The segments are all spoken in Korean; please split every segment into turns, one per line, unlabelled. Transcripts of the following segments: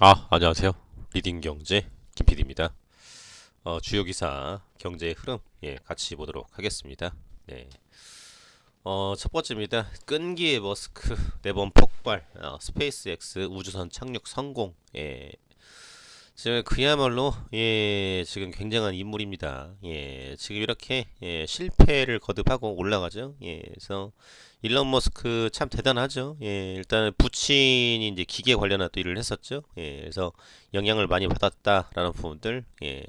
아, 안녕하세요. 리딩 경제 김PD입니다. 어, 주요 기사 경제의 흐름 예, 같이 보도록 하겠습니다. 네. 어, 첫 번째입니다. 끈기의 머스크 네 번 폭발 어, 스페이스X 우주선 착륙 성공. 예. 지금 그야말로 예, 지금 굉장한 인물입니다. 예, 지금 이렇게 예, 실패를 거듭하고 올라가죠. 예, 그래서 일론 머스크 참 대단하죠. 예, 일단 부친이 이제 기계 관련한 또 일을 했었죠. 예, 그래서 영향을 많이 받았다라는 부분들. 예.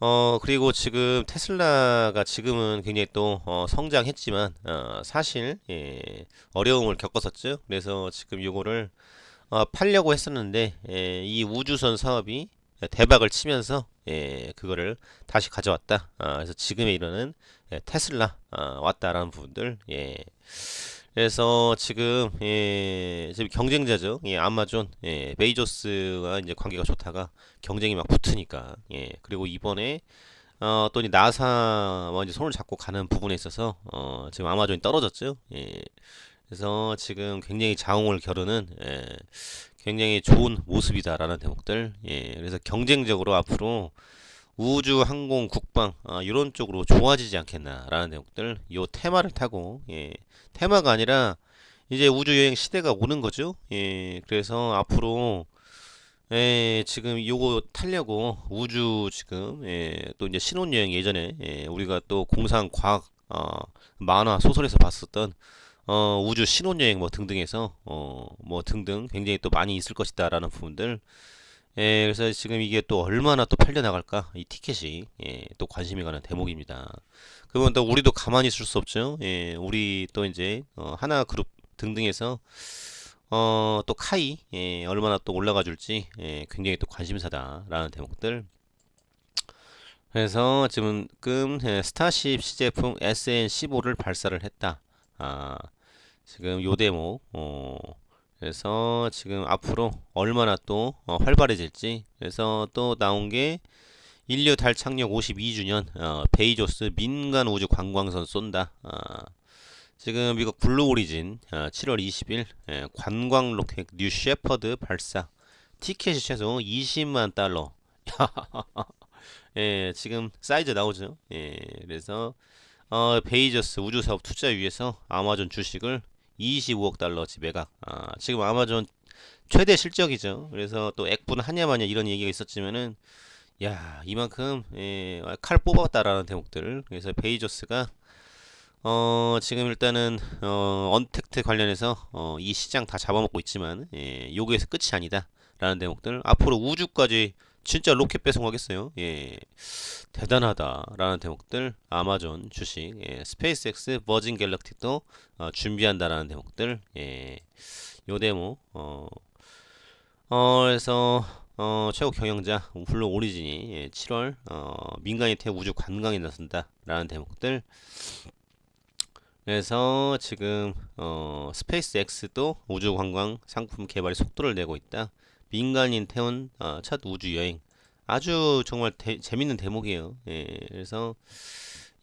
어, 그리고 지금 테슬라가 지금은 굉장히 또 어, 성장했지만 어, 사실 예, 어려움을 겪었었죠. 그래서 지금 요거를 어, 팔려고 했었는데 예, 이 우주선 사업이 대박을 치면서 예, 그거를 다시 가져왔다. 아, 그래서 지금에 이르는 예, 테슬라 아, 왔다라는 부분들. 예. 그래서 지금 예, 지금 경쟁자죠. 예, 아마존, 예, 베이조스와 이제 관계가 좋다가 경쟁이 막 붙으니까. 예. 그리고 이번에 어, 또이 나사와 이제 손을 잡고 가는 부분에 있어서 어, 지금 아마존이 떨어졌죠. 예. 그래서 지금 굉장히 자웅을 겨루는 예, 굉장히 좋은 모습이다라는 대목들. 예, 그래서 경쟁적으로 앞으로 우주, 항공, 국방 아, 이런 쪽으로 좋아지지 않겠나라는 내용들. 요 테마를 타고 예, 테마가 아니라 이제 우주 여행 시대가 오는 거죠. 예, 그래서 앞으로 예, 지금 요거 타려고 우주 지금 예, 또 이제 신혼여행 예전에 예, 우리가 또 공상 과학 어, 만화 소설에서 봤었던 어, 우주 신혼여행 뭐 등등해서 어, 뭐 등등 굉장히 또 많이 있을 것이다라는 부분들 예, 그래서 지금 이게 또 얼마나 또 팔려 나갈까? 이 티켓이 예, 또 관심이 가는 대목입니다. 그러면 또 우리도 가만히 있을 수 없죠. 예, 우리 또 이제 어, 하나 그룹 등등해서 어, 또 카이 예, 얼마나 또 올라가 줄지 예, 굉장히 또 관심사다라는 대목들. 그래서 지금 예, 스타쉽 시제품 SN15를 발사를 했다. 아, 지금 요 대목 어, 그래서 지금 앞으로 얼마나 또 어, 활발해질지 그래서 또 나온 게 인류 달 착륙 52주년 어, 베이조스 민간 우주 관광선 쏜다. 어, 지금 미국 블루 오리진 어, 7월 20일 예, 관광 로켓 뉴 셰퍼드 발사 티켓이 최소 20만 달러. 예, 지금 사이즈 나오죠. 예, 그래서 어, 베이저스 우주사업 투자 위해서 아마존 주식을 25억 달러치 매각. 아, 지금 아마존 최대 실적이죠. 그래서 또 액분 하냐 마냐 이런 얘기가 있었지만은 야 이만큼 예, 칼 뽑았다라는 대목들. 그래서 베이조스가 어, 지금 일단은 어, 언택트 관련해서 어, 이 시장 다 잡아먹고 있지만 예, 요기에서 끝이 아니다라는 대목들. 앞으로 우주까지 진짜 로켓 배송하겠어요. 예. 대단하다라는 대목들. 아마존 주식, 예. 스페이스X, 버진 갤럭티도 어, 준비한다라는 대목들. 예. 요 대목 어, 어 그래서 어, 최고 경영자 블루 오리진이 예, 7월 어, 민간인 태 우주 관광에 나선다 라는 대목들. 그래서 지금 어, 스페이스X도 우주 관광 상품 개발에 속도를 내고 있다. 민간인 태운 어, 첫 우주 여행 아주 정말 대, 재밌는 대목이에요. 예, 그래서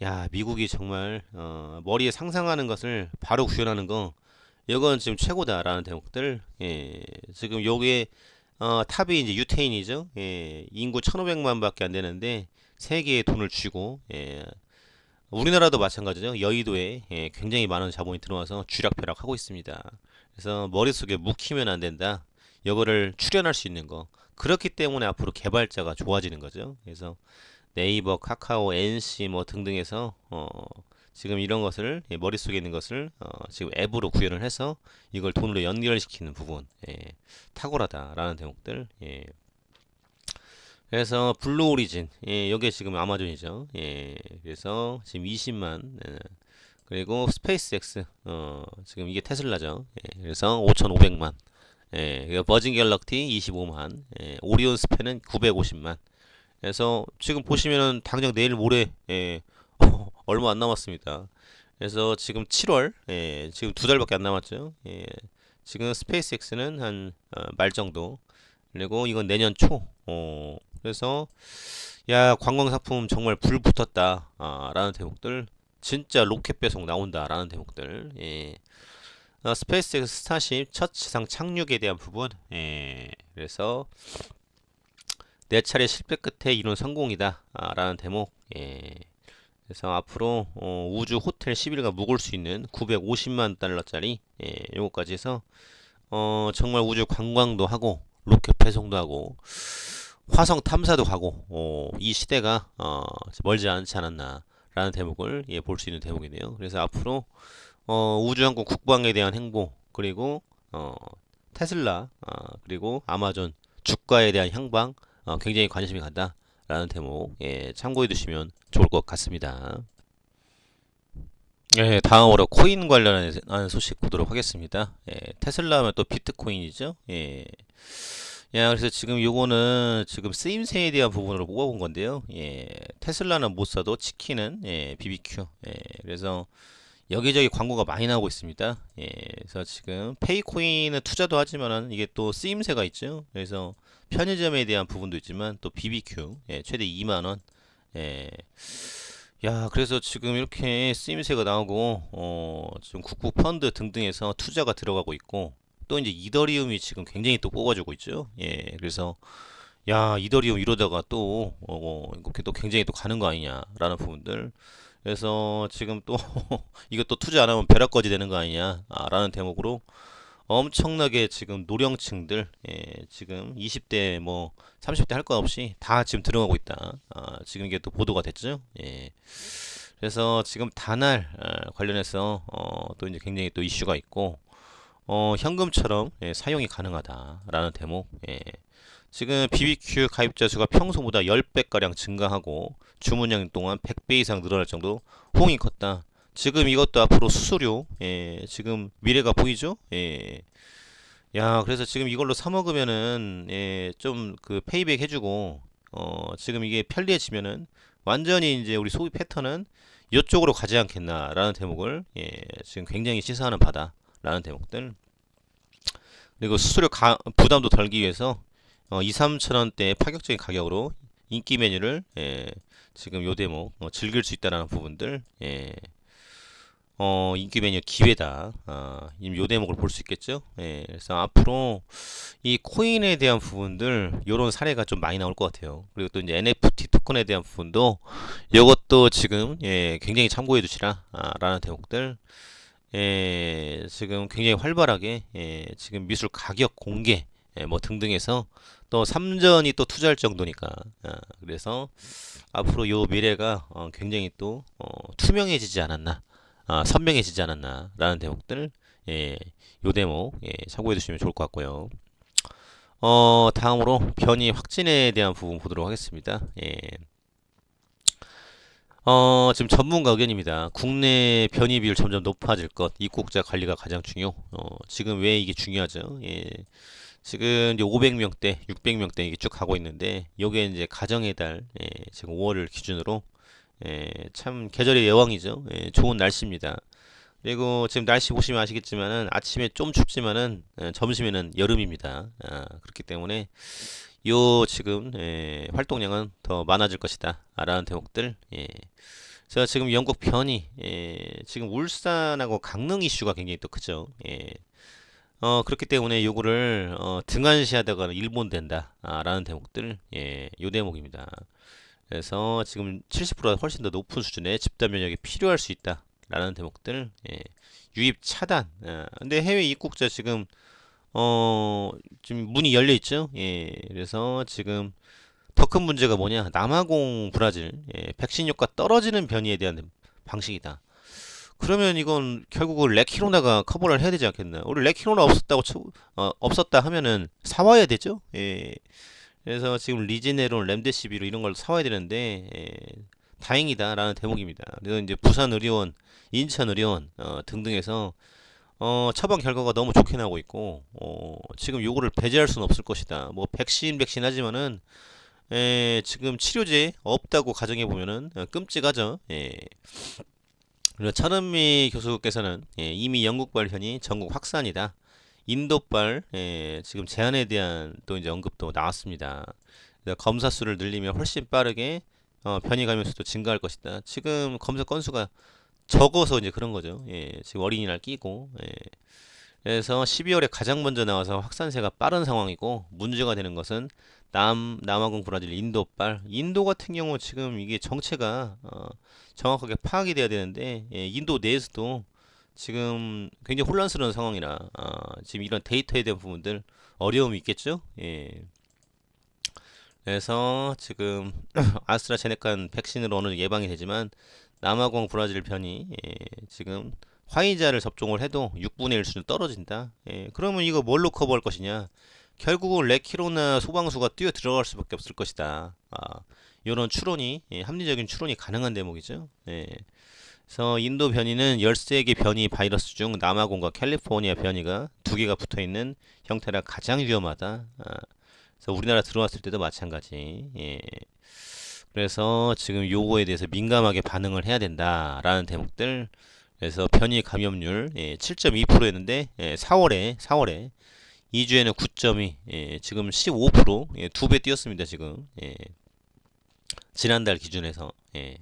야 미국이 정말 어, 머리에 상상하는 것을 바로 구현하는 거 이건 지금 최고다라는 대목들. 예, 지금 요게 어, 탑이 이제 유태인이죠. 예, 인구 1,500만밖에 안 되는데 세계에 돈을 쥐고 예, 우리나라도 마찬가지죠. 여의도에 예, 굉장히 많은 자본이 들어와서 쥐락펴락하고 있습니다. 그래서 머릿속에 묵히면 안 된다. 이거를 출연할 수 있는 거. 그렇기 때문에 앞으로 개발자가 좋아지는 거죠. 그래서 네이버, 카카오, NC 뭐 등등에서 어, 지금 이런 것을 예, 머릿속에 있는 것을 어, 지금 앱으로 구현을 해서 이걸 돈으로 연결시키는 부분 예, 탁월하다라는 대목들 예. 그래서 블루 오리진 예, 이게 지금 아마존이죠. 예, 그래서 지금 20만 예, 그리고 스페이스X 어, 지금 이게 테슬라죠. 예, 그래서 5,500만 예, 버진 갤럭티 25만, 예, 오리온 스팬은 950만. 그래서 지금 보시면은 당장 내일 모레 예, 얼마 안 남았습니다. 그래서 지금 7월, 예, 지금 두 달밖에 안 남았죠. 예, 지금 스페이스X는 한말 어, 정도. 그리고 이건 내년 초. 어, 그래서 야 관광 상품 정말 불 붙었다. 아, 라는 대목들. 진짜 로켓 배송 나온다라는 대목들. 예. 어, 스페이스X 스타쉽 첫 지상 착륙에 대한 부분, 예, 그래서 네 차례 실패 끝에 이룬 성공이다. 아, 라는 대목. 예. 그래서 앞으로 어, 우주 호텔 11가 묵을 수 있는 950만 달러짜리 예, 요거까지 해서 어, 정말 우주 관광도 하고 로켓 배송도 하고 화성 탐사도 가고 어, 이 시대가 어, 멀지 않지 않았나 라는 대목을 예, 볼 수 있는 대목이네요. 그래서 앞으로 어, 우주항공 국방에 대한 행보 그리고 어, 테슬라 아, 그리고 아마존 주가에 대한 향방 어, 굉장히 관심이 간다라는 대목 예, 참고해 두시면 좋을 것 같습니다. 예, 다음으로 코인 관련한 소식 보도록 하겠습니다. 예, 테슬라 하면 또 비트코인이죠. 예. 야, 그래서 지금 요거는 지금 쓰임새에 대한 부분으로 뽑아본 건데요. 예, 테슬라는 못 사도 치킨은 예, BBQ. 예, 그래서 여기저기 광고가 많이 나오고 있습니다. 예, 그래서 지금 페이코인은 투자도 하지만은 이게 또 쓰임새가 있죠. 그래서 편의점에 대한 부분도 있지만 또 BBQ 예, 최대 2만 원. 예. 야, 그래서 지금 이렇게 쓰임새가 나오고 어, 지금 국부 펀드 등등에서 투자가 들어가고 있고 또 이제 이더리움이 지금 굉장히 또 뽑아주고 있죠. 예, 그래서 야, 이더리움 이러다가 또 어, 이렇게 또 굉장히 또 가는 거 아니냐라는 부분들. 그래서 지금 또 이것도 투자 안 하면 벼락거지 되는 거 아니냐라는 대목으로 엄청나게 지금 노령층들 예, 지금 20대 뭐 30대 할 것 없이 다 지금 들어가고 있다. 아, 지금 이게 또 보도가 됐죠. 예. 그래서 지금 다날 아, 관련해서 어, 또 이제 굉장히 또 이슈가 있고 어, 현금처럼 예, 사용이 가능하다라는 대목. 예. 지금 BBQ 가입자 수가 평소보다 10배가량 증가하고 주문량 동안 100배 이상 늘어날 정도 호응이 컸다. 지금 이것도 앞으로 수수료, 예, 지금 미래가 보이죠? 예. 야, 그래서 지금 이걸로 사 먹으면은, 예, 좀 그 페이백 해주고, 어, 지금 이게 편리해지면은 완전히 이제 우리 소비 패턴은 이쪽으로 가지 않겠나라는 대목을, 예, 지금 굉장히 시사하는 바다라는 대목들. 그리고 수수료 가, 부담도 덜기 위해서 어, 2, 3천 원대 파격적인 가격으로 인기 메뉴를 예, 지금 요 대목 어, 즐길 수 있다는 부분들 예, 어, 인기 메뉴 기회다. 아, 요 대목을 볼 수 있겠죠. 예, 그래서 앞으로 이 코인에 대한 부분들 요런 사례가 좀 많이 나올 것 같아요. 그리고 또 이제 NFT 토큰에 대한 부분도 요것도 지금 예, 굉장히 참고해 두시라 아, 라는 대목들 예, 지금 굉장히 활발하게 예, 지금 미술 가격 공개 예, 뭐 등등해서 또 3전이 또 투자할 정도니까 아, 그래서 앞으로 요 미래가 어, 굉장히 또 어, 투명해지지 않았나 아, 선명해지지 않았나 라는 대목들 예, 요 대목 예, 참고해 두시면 좋을 것 같고요 어, 다음으로 변이 확진에 대한 부분 보도록 하겠습니다 예. 어, 지금 전문가 의견입니다. 국내 변이 비율 점점 높아질 것, 입국자 관리가 가장 중요. 어, 지금 왜 이게 중요하죠? 예. 지금 이제 500명대, 600명대 이게 쭉 가고 있는데, 요게 이제 가정의 달, 예, 지금 5월을 기준으로, 예, 참 계절의 여왕이죠. 예, 좋은 날씨입니다. 그리고 지금 날씨 보시면 아시겠지만은 아침에 좀 춥지만은 예, 점심에는 여름입니다. 아, 그렇기 때문에 요 지금 예, 활동량은 더 많아질 것이다. 라는 대목들. 예. 제가 지금 영국 변이 예, 지금 울산하고 강릉 이슈가 굉장히 또 크죠. 예. 어, 그렇기 때문에 요거를 어, 등한시하다가 일본 된다. 아, 라는 대목들. 예, 요 대목입니다. 그래서 지금 70%가 훨씬 더 높은 수준의 집단 면역이 필요할 수 있다. 라는 대목들. 예. 유입 차단. 아, 근데 해외 입국자 지금 어, 지금 문이 열려 있죠. 예. 그래서 지금 더 큰 문제가 뭐냐? 남아공 브라질 예, 백신 효과 떨어지는 변이에 대한 방식이다. 그러면 이건 결국은 레키로나가 커버를 해야 되지 않겠나? 우리 레키로나 없었다고 쳐, 어, 없었다 하면은 사와야 되죠. 예. 그래서 지금 리제네론, 렘데시비로 이런 걸 사와야 되는데 예, 다행이다라는 대목입니다. 그래서 이제 부산 의료원, 인천 의료원 어, 등등에서 어, 처방 결과가 너무 좋게 나오고 있고, 어, 지금 요거를 배제할 수는 없을 것이다. 뭐, 백신, 백신 하지만은, 에, 지금 치료제 없다고 가정해 보면은 어, 끔찍하죠. 예. 그리고 천은미 교수께서는 예, 이미 영국발 현이 전국 확산이다. 인도발 예, 지금 제한에 대한 또 이제 언급도 나왔습니다. 검사 수를 늘리면 훨씬 빠르게 어, 변이 감염수도 증가할 것이다. 지금 검사 건수가 적어서 이제 그런 거죠. 예, 지금 어린이날 끼고, 예. 그래서 12월에 가장 먼저 나와서 확산세가 빠른 상황이고 문제가 되는 것은 남 남아공 브라질 인도발 인도 같은 경우 지금 이게 정체가 어, 정확하게 파악이 돼야 되는데 예, 인도 내에서도 지금 굉장히 혼란스러운 상황이라 어, 지금 이런 데이터에 대한 부분들 어려움이 있겠죠. 예. 그래서 지금 아스트라제네카 백신으로 어느 정도 예방이 되지만 남아공 브라질 편이 예, 지금 화이자를 접종을 해도 6분의 1 수준 떨어진다. 예, 그러면 이거 뭘로 커버할 것이냐? 결국은 레키로나 소방수가 뛰어 들어갈 수밖에 없을 것이다. 아, 이런 추론이 예, 합리적인 추론이 가능한 대목이죠. 예. 그래서 인도 변이는 13개 변이 바이러스 중 남아공과 캘리포니아 변이가 두 개가 붙어 있는 형태라 가장 위험하다. 아, 그래서 우리나라 들어왔을 때도 마찬가지. 예. 그래서 지금 요거에 대해서 민감하게 반응을 해야 된다라는 대목들. 그래서 변이 감염률 예, 7.2%였는데 예, 4월에 4월에 2주에는 9.2, 예, 지금 15%, 예, 두배 뛰었습니다 지금. 예. 지난달 기준에서. 예.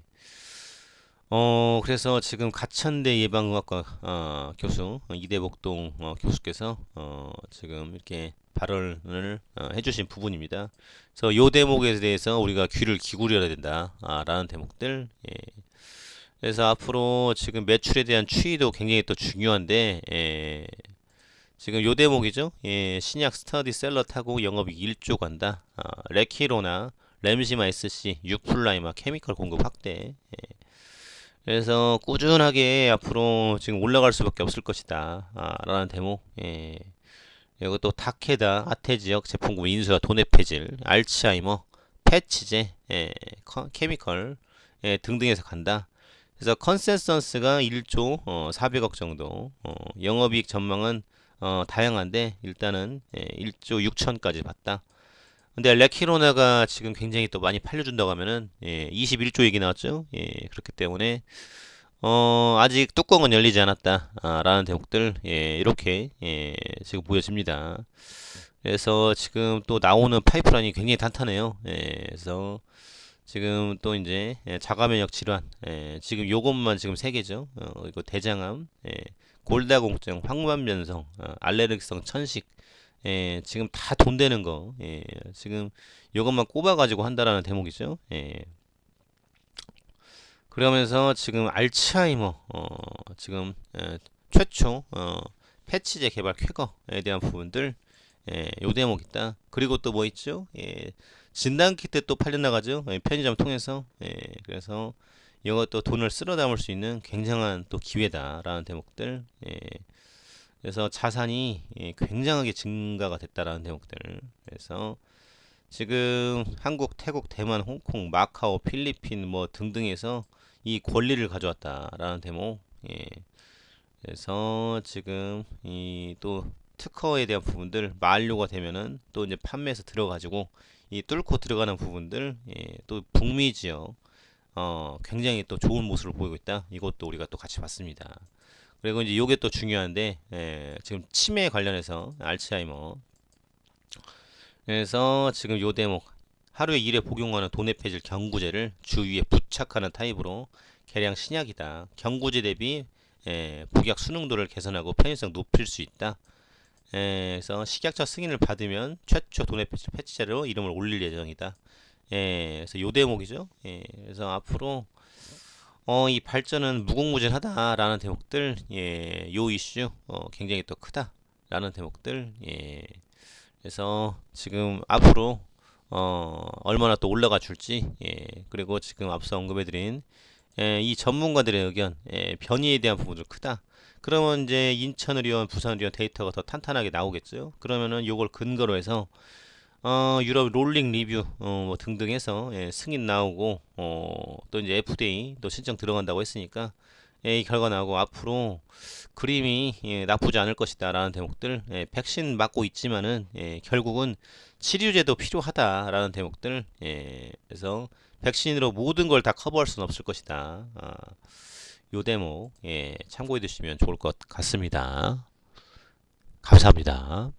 어, 그래서 지금 가천대 예방의학과 어, 교수 어, 이대복동 어, 교수께서 어, 지금 이렇게 발언을 어, 해주신 부분입니다. 그래서 요 대목에 대해서 우리가 귀를 기울여야 된다라는 대목들. 예. 그래서 앞으로 지금 매출에 대한 추이도 굉장히 또 중요한데 예. 지금 요 대목이죠. 예, 신약 스터디 셀러 타고 영업이 1조 간다. 아, 레키로나 램시마 SC, 유플라이마 케미컬 공급 확대. 예. 그래서 꾸준하게 앞으로 지금 올라갈 수밖에 없을 것이다. 아, 라는 대목. 예. 또 다케다, 아테 지역 제품군 인수와 도네페질, 알츠하이머, 패치제, 예, 커- 케미컬 예, 등등에서 간다. 그래서 컨센서스가 1조 어, 400억 정도. 어, 영업이익 전망은 어, 다양한데 일단은 예, 1조 6천까지 봤다. 근데 레키로나가 지금 굉장히 또 많이 팔려준다고 하면은 예, 21조 얘기 나왔죠. 예, 그렇기 때문에 어, 아직 뚜껑은 열리지 않았다라는 대목들 예, 이렇게 예, 지금 보여집니다. 그래서 지금 또 나오는 파이프라인이 굉장히 탄탄해요. 예, 그래서 지금 또 이제 예, 자가면역 질환 예, 지금 요것만 지금 세 개죠. 어, 이거 대장암, 예, 골다공증, 황반변성, 어, 알레르기성 천식 예, 지금 다 돈 되는 거, 예, 지금 요것만 꼽아가지고 한다라는 대목이죠. 예. 그러면서 지금 알츠하이머, 어, 지금 예, 최초 어, 패치제 개발 쾌거에 대한 부분들, 예, 요 대목 있다. 그리고 또 뭐 있죠? 예, 진단 키트 또 팔려 나가죠. 예, 편의점 통해서, 예, 그래서 이것도 돈을 쓸어 담을 수 있는 굉장한 또 기회다라는 대목들. 예. 그래서 자산이 예, 굉장하게 증가가 됐다라는 대목들. 그래서 지금 한국, 태국, 대만, 홍콩, 마카오, 필리핀 뭐 등등에서 이 권리를 가져왔다라는 대목. 예. 그래서 지금 이 또 특허에 대한 부분들 만료가 되면은 또 이제 판매에서 들어가지고 이 뚫고 들어가는 부분들 예, 또 북미 지역 어 굉장히 또 좋은 모습을 보이고 있다. 이것도 우리가 또 같이 봤습니다. 그리고 이제 요게 또 중요한데 예, 지금 치매 관련해서 알츠하이머 그래서 지금 요 대목 하루에 1회 복용하는 도네페질 경구제를 주위에 부착하는 타입으로 개량 신약이다. 경구제 대비 예, 복약 수능도를 개선하고 편의성 높일 수 있다. 예, 그래서 식약처 승인을 받으면 최초 도네페질 패치제로 이름을 올릴 예정이다. 예, 그래서 요 대목이죠. 예, 그래서 앞으로 어, 이 발전은 무궁무진하다라는 대목들, 예, 요 이슈, 어, 굉장히 또 크다라는 대목들, 예. 그래서 지금 앞으로, 어, 얼마나 또 올라가 줄지, 예, 그리고 지금 앞서 언급해드린, 예, 이 전문가들의 의견, 예, 변이에 대한 부분도 크다. 그러면 이제 인천 의료원, 부산 의료원 데이터가 더 탄탄하게 나오겠죠. 그러면은 요걸 근거로 해서 어, 유럽 롤링 리뷰 어, 뭐 등등 해서 예, 승인 나오고 어, 또 이제 FDA 또 신청 들어간다고 했으니까 예, 이 결과 나오고 앞으로 그림이 예, 나쁘지 않을 것이다라는 대목들 예, 백신 맞고 있지만은 예, 결국은 치료제도 필요하다라는 대목들 예, 그래서 백신으로 모든 걸 다 커버할 수는 없을 것이다. 아, 요 대목 예, 참고해 두시면 좋을 것 같습니다. 감사합니다.